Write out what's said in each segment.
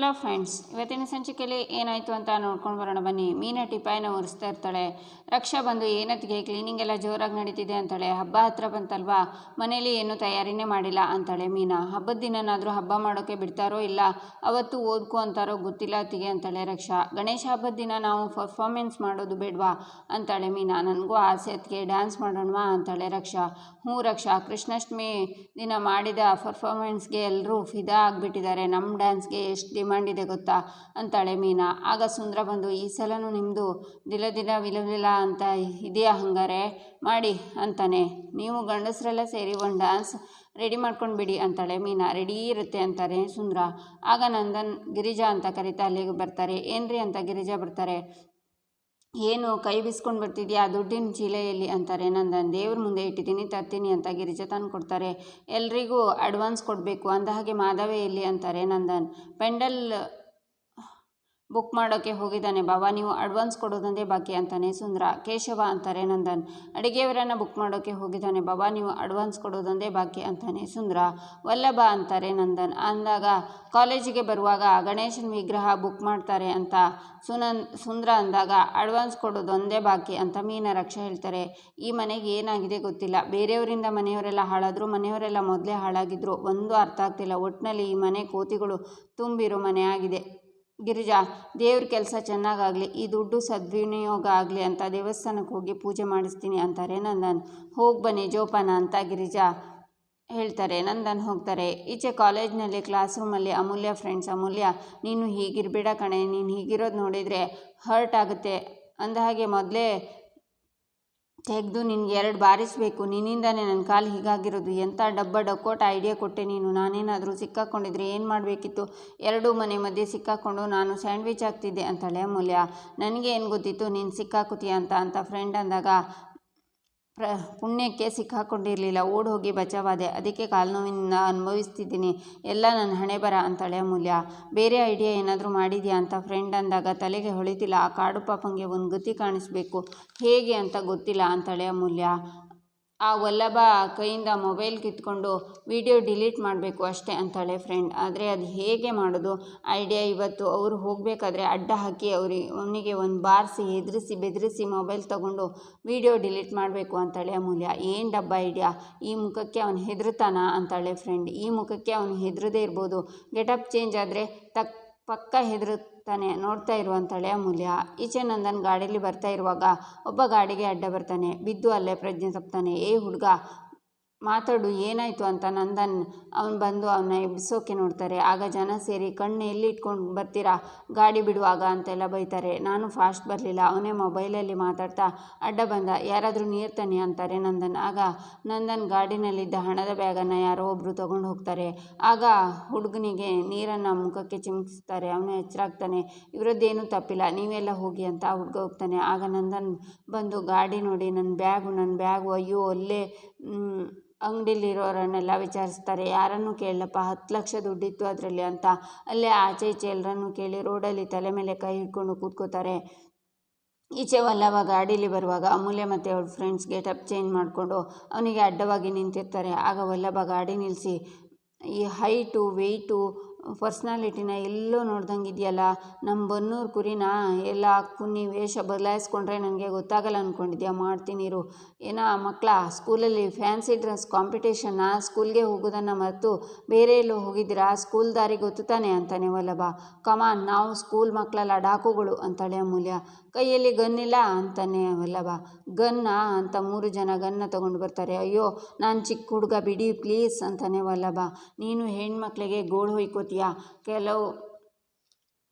Hello friends ಇವತ್ತಿನ ಸಂಚಿಕೆಯಲ್ಲಿ ಏನಾಯಿತು ಅಂತ ನೋಡ್ಕೊಂಡು ಬರೋಣ. ಬನ್ನಿ. ಮೀನ ಟಿಪಾಯಿನ ಒರೆಸ್ತಾ ಇರ್ತಾಳೆ. ರಕ್ಷಾ ಬಂದು ಏನತ್ತಿಗೆ ಕ್ಲೀನಿಂಗ್ ಎಲ್ಲ ಜೋರಾಗಿ ನಡೀತಿದೆ ಅಂತಾಳೆ. ಹಬ್ಬ ಹತ್ರ ಬಂತಲ್ವಾ? ಮನೇಲಿ ಏನು ತಯಾರಿನೇ ಮಾಡಿಲ್ಲ ಅಂತಾಳೆ ಮೀನಾ. ಹಬ್ಬದ ದಿನನಾದರೂ ಹಬ್ಬ ಮಾಡೋಕ್ಕೆ ಬಿಡ್ತಾರೋ ಇಲ್ಲ? ಅವತ್ತು ಓದ್ಕು ಅಂತಾರೋ ಗೊತ್ತಿಲ್ಲ ಅತ್ತಿಗೆ ಅಂತಾಳೆ ರಕ್ಷಾ. ಗಣೇಶ ಹಬ್ಬದ ದಿನ ನಾವು ಪರ್ಫಾರ್ಮೆನ್ಸ್ ಮಾಡೋದು ಬೇಡವಾ? ಅಂತಾಳೆ ಮೀನಾ. ನನಗೂ ಆಸೆ ಅತ್ತಿಗೆ ಡ್ಯಾನ್ಸ್ ಮಾಡೋಣವಾ? ಅಂತಾಳೆ ರಕ್ಷಾ. ಹ್ಞೂ ರಕ್ಷಾ. ಕೃಷ್ಣಾಷ್ಟಮಿ ದಿನ ಮಾಡಿದ ಪರ್ಫಾರ್ಮೆನ್ಸ್ಗೆ ಎಲ್ಲರೂ ಫಿದಾ ಆಗಿಬಿಟ್ಟಿದ್ದಾರೆ. ನಮ್ಮ ಡ್ಯಾನ್ಸ್ಗೆ ಎಷ್ಟು ಡಿಮ್ಯಾಂಡ್ ಇದೆ ಗೊತ್ತಾ? ಅಂತಾಳೆ ಮೀನಾ. ಆಗ ಸುಂದರ ಬಂದು, ಈ ಸಲನೂ ನಿಮ್ಮದು ದಿಲ ದಿಲ ವಿಲವಿಲ್ಲ ಅಂತ ಇದೆಯಾ ಹಂಗಾರೆ? ಮಾಡಿ, ಅಂತಾನೆ. ನೀವು ಗಂಡಸರೆಲ್ಲ ಸೇರಿ ಒಂದು ಡ್ಯಾನ್ಸ್ ರೆಡಿ ಮಾಡ್ಕೊಂಡು ಬಿಡಿ, ಅಂತಾಳೆ ಮೀನಾ. ರೆಡಿ ಇರುತ್ತೆ ಅಂತಾರೆ ಸುಂದರ. ಆಗ ನಂದನ್ ಗಿರಿಜಾ ಅಂತ ಕರಿತಾ ಅಲ್ಲಿಗೆ ಬರ್ತಾರೆ. ಏನ್ರಿ ಅಂತ ಗಿರಿಜಾ ಬರ್ತಾರೆ. ಏನು ಕೈ ಬಿಸ್ಕೊಂಡು ಬರ್ತಿದ್ಯಾ ದುಡ್ಡಿನ ಚೀಲೆಯಲ್ಲಿ ಅಂತಾರೆ. ನಂದನ್ ದೇವ್ರ ಮುಂದೆ ಇಟ್ಟಿದ್ದೀನಿ, ತರ್ತೀನಿ ಅಂತ ಗಿರಿಜಾ ತಂದು ಕೊಡ್ತಾರೆ. ಎಲ್ರಿಗೂ ಅಡ್ವಾನ್ಸ್ ಕೊಡಬೇಕು. ಅಂದ ಹಾಗೆ ಮಾಧವೇ ಎಲ್ಲಿ? ಅಂತಾರೆ. ನಂದನ್ ಪೆಂಡಲ್ ಬುಕ್ ಮಾಡೋಕ್ಕೆ ಹೋಗಿದ್ದಾನೆ. ಬಾಬಾ, ನೀವು ಅಡ್ವಾನ್ಸ್ ಕೊಡೋದಂದೇ ಬಾಕಿ ಅಂತಾನೆ ಸುಂದ್ರ. ಕೇಶವ ಅಂತಾರೆ ನಂದನ್. ಅಡುಗೆಯವರನ್ನು ಬುಕ್ ಮಾಡೋಕ್ಕೆ ಹೋಗಿದ್ದಾನೆ. ಬಾಬಾ, ನೀವು ಅಡ್ವಾನ್ಸ್ ಕೊಡೋದೊಂದೇ ಬಾಕಿ ಅಂತಾನೆ ಸುಂದ್ರ. ವಲ್ಲಭ ಅಂತಾರೆ ನಂದನ್. ಅಂದಾಗ ಕಾಲೇಜಿಗೆ ಬರುವಾಗ ಗಣೇಶನ ವಿಗ್ರಹ ಬುಕ್ ಮಾಡ್ತಾರೆ ಅಂತ ಸುನನ್, ಸುಂದ್ರ ಅಂದಾಗ ಅಡ್ವಾನ್ಸ್ ಕೊಡೋದೊಂದೇ ಬಾಕಿ ಅಂತ ಮೀನ ರಕ್ಷ ಹೇಳ್ತಾರೆ. ಈ ಮನೆಗೆ ಏನಾಗಿದೆ ಗೊತ್ತಿಲ್ಲ. ಬೇರೆಯವರಿಂದ ಮನೆಯವರೆಲ್ಲ ಹಾಳಾದರು, ಮನೆಯವರೆಲ್ಲ ಮೊದಲೇ ಹಾಳಾಗಿದ್ರು. ಒಂದು ಅರ್ಥ ಆಗ್ತಿಲ್ಲ. ಒಟ್ಟಿನಲ್ಲಿ ಈ ಮನೆ ಕೋತಿಗಳು ತುಂಬಿರೋ ಮನೆ ಆಗಿದೆ. ಗಿರಿಜಾ, ದೇವ್ರ ಕೆಲಸ ಚೆನ್ನಾಗಾಗಲಿ, ಈ ದುಡ್ಡು ಸದ್ವಿನಿಯೋಗ ಆಗಲಿ ಅಂತ ದೇವಸ್ಥಾನಕ್ಕೆ ಹೋಗಿ ಪೂಜೆ ಮಾಡಿಸ್ತೀನಿ ಅಂತಾರೆ ನಂದನ್. ಹೋಗಿ ಬನ್ನಿ ಜೋಪಾನ ಅಂತ ಗಿರಿಜಾ ಹೇಳ್ತಾರೆ. ನಂದನ್ ಹೋಗ್ತಾರೆ. ಈಚೆ ಕಾಲೇಜ್ನಲ್ಲಿ ಕ್ಲಾಸ್ ರೂಮಲ್ಲಿ ಅಮೂಲ್ಯ ಫ್ರೆಂಡ್ಸ್ ಅಮೂಲ್ಯ, ನೀನು ಹೀಗಿರಬೇಡ ಕಣೆ, ನೀನು ಹೀಗಿರೋದು ನೋಡಿದರೆ ಹರ್ಟ್ ಆಗುತ್ತೆ. ಅಂದ ಹಾಗೆ ಮೊದಲೇ ತೆಗೆದು ನಿನಗೆ ಎರಡು ಬಾರಿಸಬೇಕು. ನಿನ್ನಿಂದಾನೇ ನನ್ನ ಕಾಲು ಹೀಗಾಗಿರೋದು. ಎಂಥ ಡಬ್ಬ ಡಕ್ಕೋಟ ಐಡಿಯಾ ಕೊಟ್ಟೆ ನೀನು. ನಾನೇನಾದರೂ ಸಿಕ್ಕಾಕ್ಕೊಂಡಿದ್ರೆ ಏನು ಮಾಡಬೇಕಿತ್ತು? ಎರಡೂ ಮನೆ ಮಧ್ಯೆ ಸಿಕ್ಕಾಕ್ಕೊಂಡು ನಾನು ಸ್ಯಾಂಡ್ವಿಚ್ ಆಗ್ತಿದ್ದೆ ಅಂತಾಳೆ ಅಮೂಲ್ಯ. ನನಗೆ ಏನು ಗೊತ್ತಿತ್ತು? ನೀನು ಸಿಕ್ಕಾಕುತ್ತೀಯ ಅಂತ ಅಂತ ಫ್ರೆಂಡ್ ಅಂದಾಗ ಪ್ರ, ಪುಣ್ಯಕ್ಕೆ ಸಿಕ್ಕಾಕೊಂಡಿರಲಿಲ್ಲ. ಹೋಗಿ ಬಚಾವಾದೆ. ಅದಕ್ಕೆ ಕಾಲುನೋವಿನಿಂದ ಅನುಭವಿಸ್ತಿದ್ದೀನಿ. ಎಲ್ಲ ನನ್ನ ಹಣೆ ಬರ ಅಂತಳೆ ಅಮೂಲ್ಯ ಬೇರೆ ಐಡಿಯಾ ಏನಾದರೂ ಮಾಡಿದ್ಯಾ ಅಂತ ಫ್ರೆಂಡ್ ಅಂದಾಗ ತಲೆಗೆ ಹೊಳಿತಿಲ್ಲ. ಆ ಕಾಡು ಪಾಪಂಗೆ ಒಂದು ಗತಿ ಕಾಣಿಸ್ಬೇಕು. ಹೇಗೆ ಅಂತ ಗೊತ್ತಿಲ್ಲ ಅಂತಳೆ ಅಮೂಲ್ಯ ಆ ವಲ್ಲಭ ಕೈಯಿಂದ ಮೊಬೈಲ್ ಕಿತ್ಕೊಂಡು ವಿಡಿಯೋ ಡಿಲೀಟ್ ಮಾಡಬೇಕು ಅಷ್ಟೇ ಅಂತಾಳೆ ಫ್ರೆಂಡ್ ಆದರೆ ಅದು ಹೇಗೆ ಮಾಡೋದು? ಐಡಿಯಾ ಇವತ್ತು ಅವರು ಹೋಗಬೇಕಾದ್ರೆ ಅಡ್ಡ ಹಾಕಿ ಅವ್ರಿಗೆ, ಅವನಿಗೆ ಒಂದು ಬಾರಿಸಿ ಹೆದರಿಸಿ, ಬೆದರಿಸಿ ಮೊಬೈಲ್ ತಗೊಂಡು ವಿಡಿಯೋ ಡಿಲೀಟ್ ಮಾಡಬೇಕು ಅಂತಾಳೆ ಅಮೂಲ್ಯ. ಏನು ಡಬ್ಬ ಐಡಿಯಾ ಈ ಮುಖಕ್ಕೆ ಅವನು ಹೆದರ್ತಾನ ಅಂತಾಳೆ ಫ್ರೆಂಡ್ ಈ ಮುಖಕ್ಕೆ ಅವನು ಹೆದರದೇ ಇರ್ಬೋದು. ಗೆಟಪ್ ಚೇಂಜ್ ಆದರೆ ತಕ್ ಪಕ್ಕ ಹೆದರುತ್ತಾನೆ. ನೋಡ್ತಾ ಇರುವಂತಾಳೆ ಅಮೂಲ್ಯ ಈಚೆ ನಂದನ್ ಗಾಡೀಲಿ ಬರ್ತಾ ಇರುವಾಗ ಒಬ್ಬ ಗಾಡಿಗೆ ಅಡ್ಡ ಬರ್ತಾನೆ. ಬಿದ್ದು ಅಲ್ಲೇ ಪ್ರಜ್ಞೆ ತಪ್ತಾನೆ ಏ ಹುಡುಗ ಮಾತಾಡು, ಏನಾಯಿತು ಅಂತ ನಂದನ್, ಅವನು ಬಂದು ಅವನ್ನ ಎಬ್ಬಿಸೋಕೆ ನೋಡ್ತಾರೆ. ಆಗ ಜನ ಸೇರಿ ಕಣ್ಣು ಎಲ್ಲಿ ಇಟ್ಕೊಂಡು ಬರ್ತೀರಾ? ಗಾಡಿ ಬಿಡುವಾಗ ಅಂತೆಲ್ಲ ಬೈತಾರೆ. ನಾನು ಫಾಸ್ಟ್ ಬರಲಿಲ್ಲ, ಅವನೇ ಮೊಬೈಲಲ್ಲಿ ಮಾತಾಡ್ತಾ ಅಡ್ಡ ಬಂದ. ಯಾರಾದರೂ ನೀರು ತನ್ನಿ ಅಂತಾರೆ ನಂದನ್. ಆಗ ನಂದನ್ ಗಾಡಿನಲ್ಲಿದ್ದ ಹಣದ ಬ್ಯಾಗನ್ನು ಯಾರೋ ಒಬ್ಬರು ತೊಗೊಂಡು ಹೋಗ್ತಾರೆ. ಆಗ ಹುಡುಗನಿಗೆ ನೀರನ್ನು ಮುಖಕ್ಕೆ ಚಿಮುಕಿಸ್ತಾರೆ ಅವನು ಎಚ್ಚರಾಗ್ತಾನೆ, ಇವರದ್ದೇನೂ ತಪ್ಪಿಲ್ಲ, ನೀವೆಲ್ಲ ಹೋಗಿ ಅಂತ ಹುಡುಗ ಹೋಗ್ತಾನೆ. ಆಗ ನಂದನ್ ಬಂದು ಗಾಡಿ ನೋಡಿ ನನ್ನ ಬ್ಯಾಗು ನನ್ನ ಬ್ಯಾಗು, ಅಯ್ಯೋ, ಅಲ್ಲೇ ಅಂಗಡಿಲಿರೋರನ್ನೆಲ್ಲ ವಿಚಾರಿಸ್ತಾರೆ. ಯಾರನ್ನು ಕೇಳಲಪ್ಪ ಹತ್ತು ಲಕ್ಷ ದುಡ್ಡಿತ್ತು ಅದರಲ್ಲಿ ಅಂತ. ಅಲ್ಲೇ ಆಚೆ ಈಚೆ ಎಲ್ಲರನ್ನು ಕೇಳಿ ರೋಡಲ್ಲಿ ತಲೆ ಮೇಲೆ ಕೈ ಹಿಡ್ಕೊಂಡು ಕೂತ್ಕೋತಾರೆ. ಈಚೆ ವಲ್ಲವ ಗಾಡೀಲಿ ಬರುವಾಗ ಅಮೂಲ್ಯ ಮತ್ತು ಅವ್ರ ಫ್ರೆಂಡ್ಸ್ ಗೇಟಪ್ ಚೇಂಜ್ ಮಾಡಿಕೊಂಡು ಅವನಿಗೆ ಅಡ್ಡವಾಗಿ ನಿಂತಿರ್ತಾರೆ. ಆಗ ವಲ್ಲಭ ಗಾಡಿ ನಿಲ್ಲಿಸಿ ಈ ಹೈಟು ವೆಯ್ಟು ಪರ್ಸ್ನಾಲಿಟಿನ ಎಲ್ಲೂ ನೋಡ್ದಂಗೆ ಇದೆಯಲ್ಲ ನಮ್ಮ ಬನ್ನೂರು ಕುರಿನ ಎಲ್ಲ ಕುನ್ನಿ ವೇಷ ಬದಲಾಯಿಸ್ಕೊಂಡ್ರೆ ನನಗೆ ಗೊತ್ತಾಗಲ್ಲ ಅಂದ್ಕೊಂಡಿದ್ಯಾ ಮಾಡ್ತೀನಿ ಇರು. ಏನೋ ಮಕ್ಕಳ ಸ್ಕೂಲಲ್ಲಿ ಫ್ಯಾನ್ಸಿ ಡ್ರೆಸ್ ಕಾಂಪಿಟೇಷನ್ನ ಸ್ಕೂಲ್ಗೆ ಹೋಗೋದನ್ನು ಮರೆತು ಬೇರೆ ಎಲ್ಲೋ ಹೋಗಿದ್ದೀರಾ, ಸ್ಕೂಲ್ ದಾರಿ ಗೊತ್ತು ತಾನೆ ಅಂತಾನೆ ವಲ್ಲಭ. ಕಮಾನ್ ನಾವು ಸ್ಕೂಲ್ ಮಕ್ಕಳಲ್ಲ ಡಾಕುಗಳು ಅಂತಾಳೆ ಅಮೂಲ್ಯ. ಕೈಯಲ್ಲಿ ಗನ್ನಿಲ್ಲ ಅಂತಾನೆ ವಲ್ಲಭ. ಗನ್ನ ಅಂತ ಮೂರು ಜನ ಗನ್ನ ತಗೊಂಡು ಬರ್ತಾರೆ. ಅಯ್ಯೋ, ನಾನು ಚಿಕ್ಕ ಹುಡುಗ ಬಿಡಿ ಪ್ಲೀಸ್ ಅಂತಾನೆ ವಲ್ಲಭ. ನೀನು ಹೆಣ್ಮಕ್ಳಿಗೆ ಗೋಳು दिया। कि लो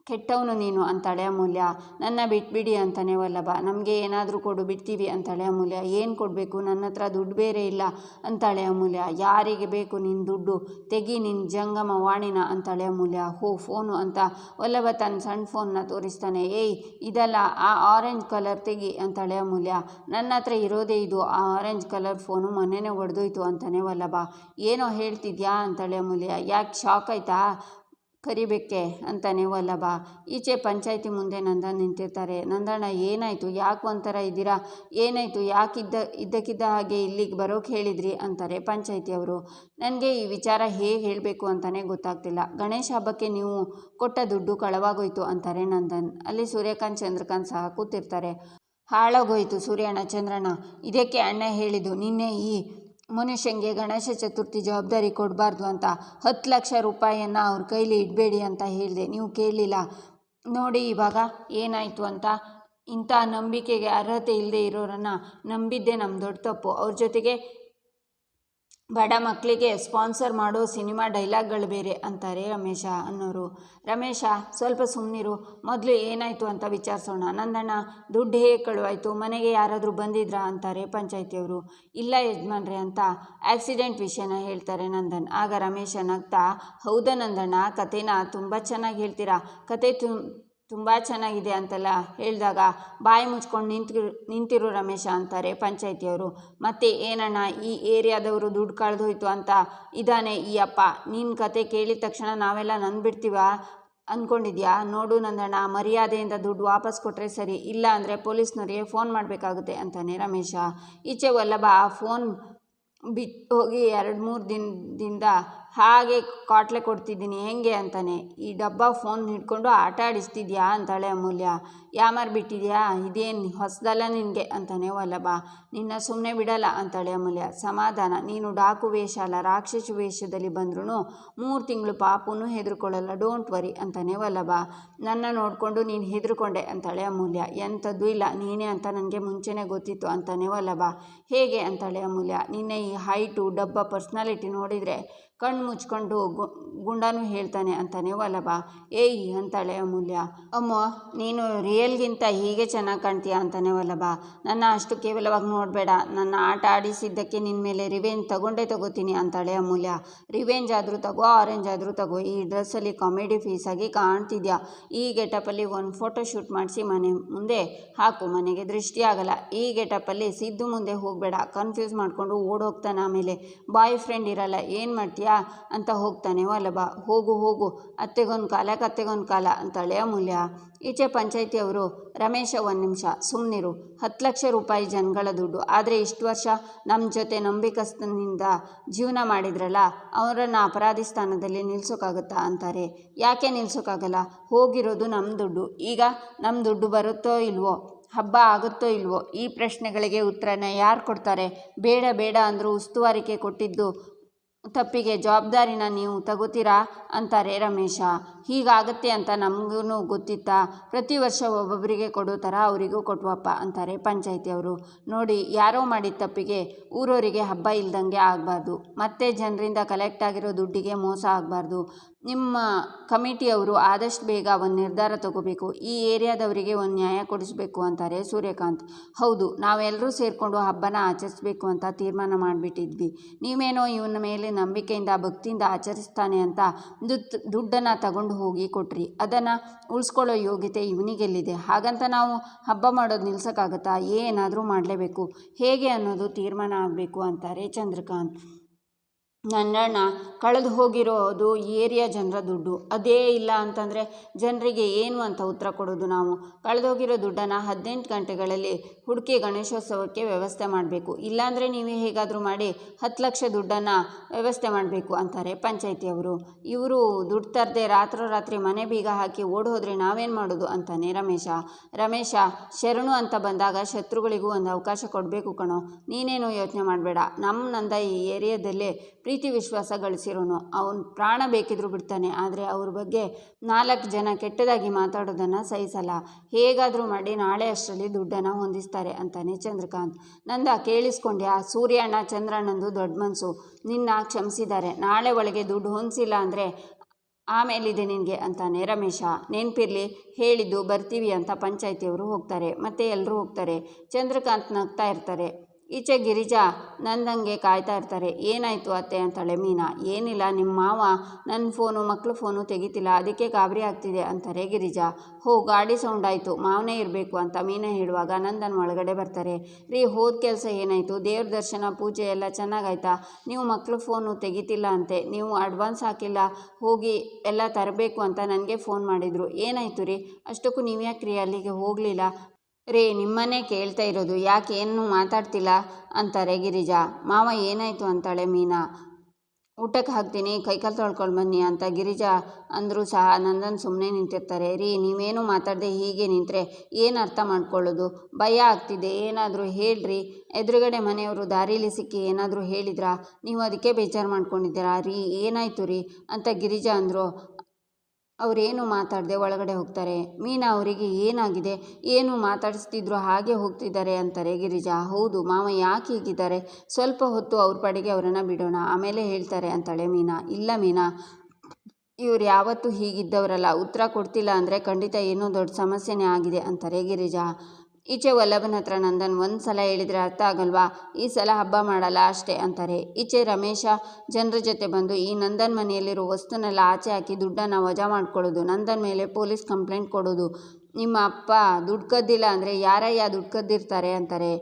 ಕೆಟ್ಟವನು ನೀನು ಅಂತಾಳೆ ಅಮೂಲ್ಯ. ನನ್ನ ಬಿಟ್ಬಿಡಿ ಅಂತಾನೆ ವಲ್ಲಭ. ನಮಗೆ ಏನಾದರೂ ಕೊಡು, ಬಿಡ್ತೀವಿ ಅಂತಾಳೆ ಅಮೂಲ್ಯ. ಏನು ಕೊಡಬೇಕು? ನನ್ನ ಹತ್ರ ದುಡ್ಡು ಬೇರೆ ಇಲ್ಲ ಅಂತಾಳೆ ಅಮೂಲ್ಯ. ಯಾರಿಗೆ ಬೇಕು ನಿನ್ನ ದುಡ್ಡು? ತೆಗಿ ನಿನ್ನ ಜಂಗಮ ವಾಣಿನ ಅಂತಾಳೆ ಅಮೂಲ್ಯ. ಹೋ, ಫೋನು ಅಂತ. ವಲ್ಲಭ ತನ್ನ ಸಣ್ಣ ಫೋನ್ನ ತೋರಿಸ್ತಾನೆ. ಏಯ್, ಇದಲ್ಲ, ಆ ಆರೆಂಜ್ ಕಲರ್ ತೆಗಿ ಅಂತಾಳೆ ಅಮೂಲ್ಯ. ನನ್ನ ಹತ್ರ ಇರೋದೇ ಇದು. ಆ ಆರೆಂಜ್ ಕಲರ್ ಫೋನು ಮೊನ್ನೆನೇ ಒಡೆದೋಯ್ತು ಅಂತಾನೆ ವಲ್ಲಭ. ಏನೋ ಹೇಳ್ತಿದ್ಯಾ ಅಂತಾಳೆ ಅಮೂಲ್ಯ. ಯಾಕೆ ಶಾಕ್ ಆಯ್ತಾ? ಕರಿಬೇಕೆ ಅಂತಾನೆ ವಲ್ಲಭ ಈಚೆ ಪಂಚಾಯಿತಿ ಮುಂದೆ ನಂದ ನಿಂತಿರ್ತಾರೆ. ನಂದಣ್ಣ, ಏನಾಯಿತು? ಯಾಕೆ ಒಂಥರ ಇದ್ದೀರಾ? ಏನಾಯಿತು? ಯಾಕಿದ್ದ ಇದ್ದ ಇದ್ದಕ್ಕಿದ್ದ ಹಾಗೆ ಇಲ್ಲಿಗೆ ಬರೋಕೆ ಹೇಳಿದ್ರಿ ಅಂತಾರೆ ಪಂಚಾಯಿತಿಯವರು ನನಗೆ ಈ ವಿಚಾರ ಹೇಗೆ ಹೇಳಬೇಕು ಅಂತಲೇ ಗೊತ್ತಾಗ್ತಿಲ್ಲ. ಗಣೇಶ ಹಬ್ಬಕ್ಕೆ ನೀವು ಕೊಟ್ಟ ದುಡ್ಡು ಕಳವಾಗೋಯ್ತು ಅಂತಾರೆ ನಂದನ್. ಅಲ್ಲಿ ಸೂರ್ಯಕಾಂತ್, ಚಂದ್ರಕಾಂತ್ ಸಹ ಕೂತಿರ್ತಾರೆ. ಹಾಳಾಗೋಯ್ತು ಸೂರ್ಯಣ್ಣ, ಚಂದ್ರಣ್ಣ. ಇದಕ್ಕೆ ಅಣ್ಣ ಹೇಳಿದ್ದು? ನಿನ್ನೆ ಈ ಮನುಷ್ಯಂಗೆ ಗಣೇಶ ಚತುರ್ಥಿ ಜವಾಬ್ದಾರಿ ಕೊಡಬಾರ್ದು ಅಂತ ಹತ್ತು ಲಕ್ಷ ರೂಪಾಯಿಯನ್ನು ಅವ್ರ ಕೈಲಿ ಇಡಬೇಡಿ ಅಂತ ಹೇಳಿದೆ. ನೀವು ಕೇಳಲಿಲ್ಲ? ನೋಡಿ ಇವಾಗ ಏನಾಯಿತು ಅಂತ. ಇಂಥ ನಂಬಿಕೆಗೆ ಅರ್ಹತೆ ಇಲ್ಲದೆ ಇರೋರನ್ನು ನಂಬಿದ್ದೆ ನಮ್ಮ ದೊಡ್ಡ ತಪ್ಪು. ಅವ್ರ ಜೊತೆಗೆ ಬಡ ಮಕ್ಕಳಿಗೆ ಸ್ಪಾನ್ಸರ್ ಮಾಡೋ ಸಿನಿಮಾ ಡೈಲಾಗ್ಗಳು ಬೇರೆ ಅಂತಾರೆ ರಮೇಶ ಅನ್ನೋರು. ರಮೇಶ, ಸ್ವಲ್ಪ ಸುಮ್ಮನಿರು ಮೊದಲು ಏನಾಯಿತು ಅಂತ ವಿಚಾರಿಸೋಣ. ನಂದಣ್ಣ, ದುಡ್ಡು ಹೇಗೆ ಕಳುವಾಯಿತು? ಮನೆಗೆ ಯಾರಾದರೂ ಬಂದಿದ್ರಾ ಅಂತಾರೆ ಪಂಚಾಯಿತಿಯವರು. ಇಲ್ಲ ಯಜಮಾನ್ರೆ ಅಂತ ಆಕ್ಸಿಡೆಂಟ್ ವಿಷಯನ ಹೇಳ್ತಾರೆ ನಂದನ್. ಆಗ ರಮೇಶ ನಗ್ತಾ, ಹೌದಾ ನಂದಣ್ಣ, ಕಥೆನ ತುಂಬ ಚೆನ್ನಾಗಿ ಹೇಳ್ತೀರಾ? ಕತೆ ತುಂ ತುಂಬ ಚೆನ್ನಾಗಿದೆ ಅಂತೆಲ್ಲ ಹೇಳಿದಾಗ, ಬಾಯಿ ಮುಚ್ಕೊಂಡು ನಿಂತಿರು ನಿಂತಿರು ರಮೇಶ ಅಂತಾರೆ ಪಂಚಾಯಿತಿಯವರು. ಮತ್ತೆ, ಏನಣ್ಣ, ಈ ಏರಿಯಾದವರು ದುಡ್ಡು ಕಳೆದೋಯ್ತು ಅಂತ ಇದ್ದಾನೆ ಈ ಅಪ್ಪ. ನಿನ್ನ ಕತೆ ಕೇಳಿದ ತಕ್ಷಣ ನಾವೆಲ್ಲ ನಂದ್ಬಿಡ್ತೀವ ಅಂದ್ಕೊಂಡಿದ್ಯಾ ನೋಡು ನಂದಣ್ಣ, ಮರ್ಯಾದೆಯಿಂದ ದುಡ್ಡು ವಾಪಸ್ ಕೊಟ್ಟರೆ ಸರಿ, ಇಲ್ಲ ಅಂದರೆ ಪೊಲೀಸ್ನವರಿಗೆ ಫೋನ್ ಮಾಡಬೇಕಾಗುತ್ತೆ, ಅಂತಾನೆ ರಮೇಶ. ಈಚೆ ವಲ್ಲಭ ಫೋನ್ ಬಿಟ್ಟು ಹೋಗಿ ಎರಡು ಮೂರು ದಿನದಿಂದ ಹಾಗೆ ಕಾಟ್ಲೆ ಕೊಡ್ತಿದ್ದೀನಿ, ಹೆಂಗೆ ಅಂತಾನೆ. ಈ ಡಬ್ಬ ಫೋನ್ ಹಿಡ್ಕೊಂಡು ಆಟ ಆಡಿಸ್ತಿದ್ಯಾ ಅಂತಾಳೆ ಅಮೂಲ್ಯ. ಯಾಮಾರ್ ಬಿಟ್ಟಿದ್ಯಾ? ಇದೇನು ಹೊಸದಲ್ಲ ನಿನಗೆ? ಅಂತಾನೆ ವಲ್ಲಭ. ನಿನ್ನ ಸುಮ್ಮನೆ ಬಿಡಲ್ಲ ಅಂತಾಳೆ ಅಮೂಲ್ಯ. ಸಮಾಧಾನ. ನೀನು ಡಾಕು ವೇಷ ಅಲ್ಲ, ರಾಕ್ಷಸ ವೇಷದಲ್ಲಿ ಬಂದ್ರೂ ಮೂರು ತಿಂಗಳು ಪಾಪುನೂ ಹೆದರ್ಕೊಳ್ಳಲ್ಲ ಡೋಂಟ್ ವರಿ ಅಂತಾನೆ ವಲ್ಲಭ. ನನ್ನ ನೋಡಿಕೊಂಡು ನೀನು ಹೆದರ್ಕೊಂಡೆ ಅಂತಾಳೆ ಅಮೂಲ್ಯ. ಎಂಥದ್ದು ಇಲ್ಲ, ನೀನೇ ಅಂತ ನನಗೆ ಮುಂಚೆನೇ ಗೊತ್ತಿತ್ತು ಅಂತಾನೆ ವಲ್ಲಭ. ಹೇಗೆ? ಅಂತಾಳೆ ಅಮೂಲ್ಯ. ನಿನ್ನೆ ಈ ಹೈಟು ಡಬ್ಬ ಪರ್ಸ್ನಾಲಿಟಿ ನೋಡಿದರೆ ಕಣ್ಣು ಮುಚ್ಕೊಂಡು ಗುಂಡಾನು ಹೇಳ್ತಾನೆ ಅಂತಾನೆ, ವಲ್ಲಭ, ಏಯ್ ಅಂತಾಳೆ ಅಮೂಲ್ಯ. ಅಮ್ಮ, ನೀನು ರಿಯಲ್ಗಿಂತ ಹೀಗೆ ಚೆನ್ನಾಗಿ ಕಾಣ್ತೀಯ? ಅಂತಾನೆ ವಲ್ಲಭ. ನನ್ನ ಅಷ್ಟು ಕೇವಲವಾಗಿ ನೋಡಬೇಡ. ನನ್ನ ಆಟ ಆಡಿಸಿದ್ದಕ್ಕೆ ನಿನ್ನ ಮೇಲೆ ರಿವೆಂಜ್ ತಗೊಂಡೇ ತಗೋತೀನಿ, ಅಂತಾಳೆ ಅಮೂಲ್ಯ. ರಿವೆಂಜ್ ಆದರೂ ತಗೋ, ಆರೆಂಜ್ ಆದರೂ ತಗೋ. ಈ ಡ್ರೆಸ್ಸಲ್ಲಿ ಕಾಮಿಡಿ ಫೀಸಾಗಿ ಕಾಣ್ತಿದ್ಯಾ? ಈ ಗೆಟಪಲ್ಲಿ ಒಂದು ಫೋಟೋ ಶೂಟ್ ಮಾಡಿಸಿ ಮನೆ ಮುಂದೆ ಹಾಕು. ಮನೆಗೆ ದೃಷ್ಟಿ ಆಗಲ್ಲ. ಈ ಗೆಟಪಲ್ಲಿ ಸಿದ್ದು ಮುಂದೆ ಹೋಗಬೇಡ. ಕನ್ಫ್ಯೂಸ್ ಮಾಡಿಕೊಂಡು ಓಡೋಗ್ತಾನೆ ಆಮೇಲೆ. ಬಾಯ್ ಫ್ರೆಂಡ್ ಇರಲ್ಲ. ಏನು ಮಾಡ್ತೀಯಾ? ಅಂತ ಹೋಗ್ತಾನೆ ವಲ್ಲಭ ಹೋಗು ಹೋಗು, ಅತ್ತೆಗೊಂದು ಕಾಲ, ಕತ್ತೆಗೊಂದು ಕಾಲ ಅಂತಾಳೆ ಅಮೂಲ್ಯ ಈಚೆ ಪಂಚಾಯತಿಯವರು, ರಮೇಶ ಒಂದು ನಿಮಿಷ ಸುಮ್ಮನಿರು ಹತ್ತು ಲಕ್ಷ ರೂಪಾಯಿ ಜನಗಳ ದುಡ್ಡು. ಆದರೆ ಇಷ್ಟು ವರ್ಷ ನಮ್ಮ ಜೊತೆ ನಂಬಿಕಸ್ತನಿಂದ ಜೀವನ ಮಾಡಿದ್ರಲ್ಲ, ಅವರನ್ನು ಅಪರಾಧಿ ಸ್ಥಾನದಲ್ಲಿ ನಿಲ್ಸೋಕ್ಕಾಗುತ್ತಾ ಅಂತಾರೆ. ಯಾಕೆ ನಿಲ್ಸೋಕ್ಕಾಗಲ್ಲ ಹೋಗಿರೋದು ನಮ್ಮ ದುಡ್ಡು. ಈಗ ನಮ್ಮ ದುಡ್ಡು ಬರುತ್ತೋ ಇಲ್ವೋ? ಹಬ್ಬ ಆಗುತ್ತೋ ಇಲ್ವೋ? ಈ ಪ್ರಶ್ನೆಗಳಿಗೆ ಉತ್ತರನ ಯಾರು ಕೊಡ್ತಾರೆ? ಬೇಡ ಬೇಡ ಅಂದರೂ ಉಸ್ತುವಾರಿಕೆ ಕೊಟ್ಟಿದ್ದು ತಪ್ಪಿಗೆ ಜವಾಬ್ದಾರಿನ ನೀವು ತಗೋತೀರಾ? ಅಂತಾರೆ ರಮೇಶ. ಹೀಗಾಗತ್ತೆ ಅಂತ ನಮಗೂ ಗೊತ್ತಿತ್ತಾ? ಪ್ರತಿ ವರ್ಷ ಒಬ್ಬೊಬ್ಬರಿಗೆ ಕೊಡೋ ಥರ ಅವರಿಗೂ ಕೊಟ್ವಪ್ಪ, ಅಂತಾರೆ ಪಂಚಾಯತಿಯವರು ನೋಡಿ, ಯಾರೋ ಮಾಡಿದ ತಪ್ಪಿಗೆ ಊರವರಿಗೆ ಹಬ್ಬ ಇಲ್ದಂಗೆ ಆಗಬಾರ್ದು. ಮತ್ತೆ ಜನರಿಂದ ಕಲೆಕ್ಟ್ ಆಗಿರೋ ದುಡ್ಡಿಗೆ ಮೋಸ ಆಗಬಾರ್ದು. ನಿಮ್ಮ ಕಮಿಟಿಯವರು ಆದಷ್ಟು ಬೇಗ ಒಂದು ನಿರ್ಧಾರ ತಗೋಬೇಕು. ಈ ಏರಿಯಾದವರಿಗೆ ಒಂದು ನ್ಯಾಯ ಕೊಡಿಸ್ಬೇಕು ಅಂತಾರೆ ಸೂರ್ಯಕಾಂತ್. ಹೌದು, ನಾವೆಲ್ಲರೂ ಸೇರಿಕೊಂಡು ಹಬ್ಬನ ಆಚರಿಸ್ಬೇಕು ಅಂತ ತೀರ್ಮಾನ ಮಾಡಿಬಿಟ್ಟಿದ್ವಿ. ನೀವೇನೋ ಇವನ ಮೇಲೆ ನಂಬಿಕೆಯಿಂದ, ಭಕ್ತಿಯಿಂದ ಆಚರಿಸ್ತಾನೆ ಅಂತ ದುಡ್ಡು ದುಡ್ಡನ್ನು ತಗೊಂಡು ಹೋಗಿ ಕೊಟ್ರಿ. ಅದನ್ನು ಉಳಿಸ್ಕೊಳ್ಳೋ ಯೋಗ್ಯತೆ ಇವನಿಗೆಲ್ಲಿದೆ? ಹಾಗಂತ ನಾವು ಹಬ್ಬ ಮಾಡೋದು ನಿಲ್ಸೋಕ್ಕಾಗತ್ತಾ? ಏನಾದರೂ ಮಾಡಲೇಬೇಕು. ಹೇಗೆ ಅನ್ನೋದು ತೀರ್ಮಾನ ಆಗಬೇಕು ಅಂತಾರೆ ಚಂದ್ರಕಾಂತ್. ನನ್ನಣ್ಣ ಕಳೆದು ಹೋಗಿರೋದು ಏರಿಯಾ ಜನರ ದುಡ್ಡು. ಅದೇ ಇಲ್ಲ ಅಂತಂದರೆ ಜನರಿಗೆ ಏನು ಅಂತ ಉತ್ತರ ಕೊಡೋದು ನಾವು? ಕಳೆದು ಹೋಗಿರೋ ದುಡ್ಡನ್ನು ಹದಿನೆಂಟು ಗಂಟೆಗಳಲ್ಲಿ ಹುಡುಕಿ ಗಣೇಶೋತ್ಸವಕ್ಕೆ ವ್ಯವಸ್ಥೆ ಮಾಡಬೇಕು. ಇಲ್ಲಾಂದರೆ ನೀವೇ ಹೇಗಾದರೂ ಮಾಡಿ ಹತ್ತು ಲಕ್ಷ ದುಡ್ಡನ್ನು ವ್ಯವಸ್ಥೆ ಮಾಡಬೇಕು ಅಂತಾರೆ ಪಂಚಾಯಿತಿಯವರು. ಇವರು ದುಡ್ಡು ತರದೆ ರಾತ್ರೋರಾತ್ರಿ ಮನೆ ಬೀಗ ಹಾಕಿ ಓಡಿ ಹೋದರೆ ನಾವೇನು ಮಾಡೋದು ಅಂತಾನೆ ರಮೇಶ. ರಮೇಶ, ಶರಣು ಅಂತ ಬಂದಾಗ ಶತ್ರುಗಳಿಗೂ ಒಂದು ಅವಕಾಶ ಕೊಡಬೇಕು ಕಣೋ. ನೀನೇನು ಯೋಚನೆ ಮಾಡಬೇಡ. ನಮ್ಮ ನಂದ ಈ ಏರಿಯಾದಲ್ಲೇ ಪ್ರೀತಿ ವಿಶ್ವಾಸ ಗಳಿಸಿರೋನು. ಅವನು ಪ್ರಾಣ ಬೇಕಿದ್ರೂ ಬಿಡ್ತಾನೆ, ಆದರೆ ಅವ್ರ ಬಗ್ಗೆ ನಾಲ್ಕು ಜನ ಕೆಟ್ಟದಾಗಿ ಮಾತಾಡೋದನ್ನು ಸಹಿಸಲ್ಲ. ಹೇಗಾದರೂ ಮಾಡಿ ನಾಳೆ ಅಷ್ಟರಲ್ಲಿ ದುಡ್ಡನ್ನು ಹೊಂದಿಸ್ತಾರೆ ಅಂತಾನೆ ಚಂದ್ರಕಾಂತ್. ನಂದ ಆ ಸೂರ್ಯಣ್ಣ, ಚಂದ್ರಣ್ಣಂದು ದೊಡ್ಡ ಮನಸ್ಸು ನಿನ್ನ ಕ್ಷಮಿಸಿದ್ದಾರೆ, ನಾಳೆ ಒಳಗೆ ದುಡ್ಡು ಹೊಂದಿಸಿಲ್ಲ ಅಂದರೆ ಆಮೇಲಿದೆ ನಿನಗೆ ಅಂತಾನೆ ರಮೇಶ. ನೆನಪಿರಲಿ, ಹೇಳಿದ್ದು ಬರ್ತೀವಿ ಅಂತ ಪಂಚಾಯತಿಯವರು ಹೋಗ್ತಾರೆ, ಮತ್ತೆ ಎಲ್ಲರೂ ಹೋಗ್ತಾರೆ. ಚಂದ್ರಕಾಂತ್ ನಗ್ತಾ ಇರ್ತಾರೆ. ಈಚೆ ಗಿರಿಜಾ, ನಂದಂಗೆ ಕಾಯ್ತಾ ಇರ್ತಾರೆ. ಏನಾಯಿತು ಅತ್ತೆ ಅಂತಾಳೆ ಮೀನಾ. ಏನಿಲ್ಲ ನಿಮ್ಮ ಮಾವ ನನ್ನ ಫೋನು, ಮಕ್ಳು ಫೋನು ತೆಗಿತಿಲ್ಲ. ಅದಕ್ಕೆ ಗಾಬರಿ ಆಗ್ತಿದೆ ಅಂತಾರೆ ಗಿರಿಜಾ. ಹೋ, ಗಾಡಿ ಸೌಂಡ್ ಆಯಿತು. ಮಾವನೇ ಇರಬೇಕು ಅಂತ ಮೀನಾ ಹೇಳುವಾಗ ನಂದನ್ ಒಳಗಡೆ ಬರ್ತಾರೆ. ರೀ, ಹೋದ ಕೆಲಸ ಏನಾಯಿತು? ದೇವ್ರ ದರ್ಶನ, ಪೂಜೆ ಎಲ್ಲ ಚೆನ್ನಾಗಾಯ್ತಾ? ನೀವು ಮಕ್ಳು ಫೋನು ತೆಗಿತಿಲ್ಲ ಅಂತೆ. ನೀವು ಅಡ್ವಾನ್ಸ್ ಹಾಕಿಲ್ಲ. ಹೋಗಿ ಎಲ್ಲ ತರಬೇಕು ಅಂತ ನನಗೆ ಫೋನ್ ಮಾಡಿದರು. ಏನಾಯಿತು ರೀ? ಅಷ್ಟಕ್ಕೂ ನೀವು ಯಾಕೆ ಅಲ್ಲಿಗೆ ಹೋಗಲಿಲ್ಲ? ರೀ, ನಿಮ್ಮನ್ನೇ ಕೇಳ್ತಾ ಇರೋದು. ಯಾಕೆ ಏನು ಮಾತಾಡ್ತಿಲ್ಲ? ಅಂತಾರೆ ಗಿರಿಜಾ. ಮಾವ, ಏನಾಯಿತು? ಅಂತಾಳೆ ಮೀನಾ. ಊಟಕ್ಕೆ ಹಾಕ್ತೀನಿ. ಕೈಕಾಲು ತೊಳ್ಕೊಂಡು ಬನ್ನಿ ಅಂತ ಗಿರಿಜಾ ಅಂದರೂ ಸಹ ನಂದನ್ ಸುಮ್ಮನೆ ನಿಂತಿರ್ತಾರೆ. ರೀ, ನೀವೇನು ಮಾತಾಡದೆ ಹೀಗೆ ನಿಂತರೆ ಏನು ಅರ್ಥ ಮಾಡ್ಕೊಳ್ಳೋದು? ಭಯ ಆಗ್ತಿದೆ. ಏನಾದರೂ ಹೇಳ್ರಿ. ಎದುರುಗಡೆ ಮನೆಯವರು ದಾರೀಲಿ ಸಿಕ್ಕಿ ಏನಾದರೂ ಹೇಳಿದ್ರಾ? ನೀವು ಅದಕ್ಕೆ ಬೇಜಾರು ಮಾಡ್ಕೊಂಡಿದ್ದೀರಾ? ರೀ, ಏನಾಯಿತು ರೀ? ಅಂತ ಗಿರಿಜಾ ಅಂದರು. ಅವರೇನು ಮಾತಾಡದೆ ಒಳಗಡೆ ಹೋಗ್ತಾರೆ? ಮೀನಾ ಅವರಿಗೆ ಏನಾಗಿದೆ? ಏನು ಮಾತಾಡಿಸ್ತಿದ್ರು ಹಾಗೆ ಹೋಗ್ತಿದ್ದಾರೆ ಅಂತಾರೆ ಗಿರಿಜಾ ಹೌದು, ಮಾವ ಯಾಕೆ ಹೀಗಿದ್ದಾರೆ? ಸ್ವಲ್ಪ ಹೊತ್ತು ಅವ್ರ ಪಾಡಿಗೆ ಅವರನ್ನು ಬಿಡೋಣ, ಆಮೇಲೆ ಹೇಳ್ತಾರೆ ಅಂತಾಳೆ ಮೀನಾ. ಇಲ್ಲ ಮೀನಾ, ಇವ್ರು ಯಾವತ್ತೂ ಹೀಗಿದ್ದವರಲ್ಲ. ಉತ್ತರ ಕೊಡ್ತಿಲ್ಲ ಅಂದರೆ ಖಂಡಿತ ಏನೋ ದೊಡ್ಡ ಸಮಸ್ಯೆನೇ ಆಗಿದೆ ಅಂತಾರೆ ಗಿರಿಜಾ ಈಚೆ ವಲ್ಲಭನ ಹತ್ರ ನಂದನ್ ಒಂದು ಸಲ ಹೇಳಿದರೆ ಅರ್ಥ ಆಗಲ್ವಾ? ಈ ಸಲ ಹಬ್ಬ ಮಾಡಲ್ಲ ಅಷ್ಟೇ ಅಂತಾರೆ. ಈಚೆ ರಮೇಶ ಜನರ ಜೊತೆ ಬಂದು ಈ ನಂದನ್ ಮನೆಯಲ್ಲಿರೋ ವಸ್ತುನೆಲ್ಲ ಆಚೆ ಹಾಕಿ ದುಡ್ಡನ್ನು ವಜಾ ಮಾಡ್ಕೊಳ್ಳೋದು, ನಂದನ್ ಮೇಲೆ ಪೊಲೀಸ್ ಕಂಪ್ಲೇಂಟ್ ಕೊಡೋದು, ನಿಮ್ಮ ಅಪ್ಪ ದುಡ್ಡು ಕದ್ದಿಲ್ಲ ಅಂದರೆ ಯಾರಯ್ಯ ದುಡ್ಡು ಕದ್ದಿರ್ತಾರೆ ಅಂತಾರೆ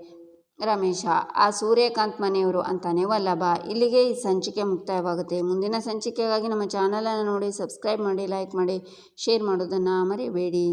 ರಮೇಶ. ಆ ಸೂರ್ಯಕಾಂತ್ ಮನೆಯವರು ಅಂತಾನೆ ವಲ್ಲಭ. ಇಲ್ಲಿಗೆ ಈ ಸಂಚಿಕೆ ಮುಕ್ತಾಯವಾಗುತ್ತೆ. ಮುಂದಿನ ಸಂಚಿಕೆಗಾಗಿ ನಮ್ಮ ಚಾನಲನ್ನು ನೋಡಿ, ಸಬ್ಸ್ಕ್ರೈಬ್ ಮಾಡಿ, ಲೈಕ್ ಮಾಡಿ, ಶೇರ್ ಮಾಡೋದನ್ನು ಮರಿಬೇಡಿ.